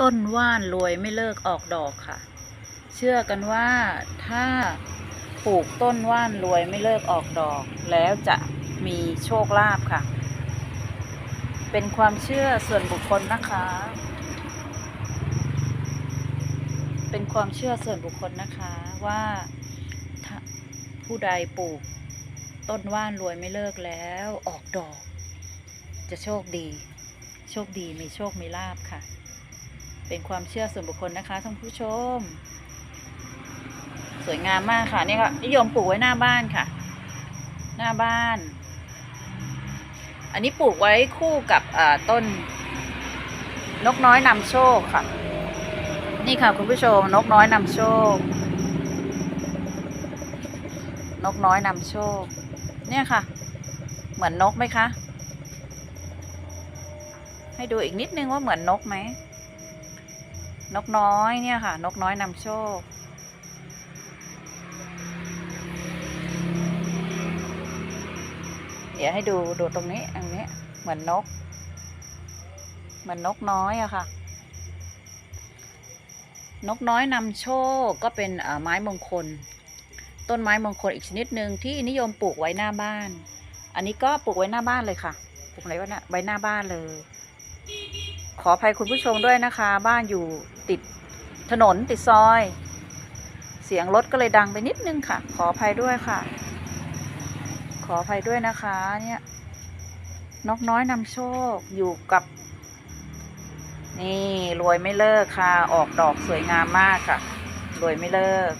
ต้นว่านรวยไม่เลิกออกดอกค่ะ เชื่อกันว่าถ้าปลูกต้นว่านรวยไม่เลิกออกดอก แล้วจะมีโชคลาภค่ะ เป็นความเชื่อส่วนบุคคลนะคะ เป็นความเชื่อส่วนบุคคลนะคะว่าผู้ใดปลูก ต้นว่านรวยไม่เลิกแล้วออกดอก จะโชคดี โชคดีมีโชคมีลาบค่ะ เป็นความเชื่อส่วนบุคคลนะคะท่านผู้ชม สวยงามมากค่ะนี่ก็นิยมปลูกไว้หน้าบ้านค่ะ หน้าบ้าน อันนี้ปลูกไว้คู่กับต้น นกน้อยนำโชคค่ะ นี่ค่ะคุณผู้ชม นกน้อยนำโชค นกน้อยนำโชค เนี่ยค่ะ เหมือนนกไหมคะให้ดูอีกนิดนึงว่าเหมือนนกไหม นกน้อยเนี่ยค่ะ นกน้อยนำโชค เดี๋ยวให้ดูดูตรงนี้อันนี้เหมือนนก เหมือนนกน้อยอะค่ะ นกน้อยนำโชคก็เป็นเอ่อไม้มงคล ต้นไม้มงคลอีกชนิดหนึ่งที่นิยมปลูกไว้หน้าบ้าน อันนี้ก็ปลูกไว้หน้าบ้านเลยค่ะปลูกไว้ไว้หน้าไว้หน้าบ้านเลย ขออภัยคุณผู้ชมด้วยนะคะ บ้านอยู่ติดถนนติดซอย เสียงรถก็เลยดังไปนิดนึงค่ะ ขออภัยด้วยค่ะ ขออภัยด้วยนะคะเนี่ยนกน้อยนำโชคอยู่กับ นี่รวยไม่เลิกค่ะ ออกดอกสวยงามมากค่ะ รวยไม่เลิก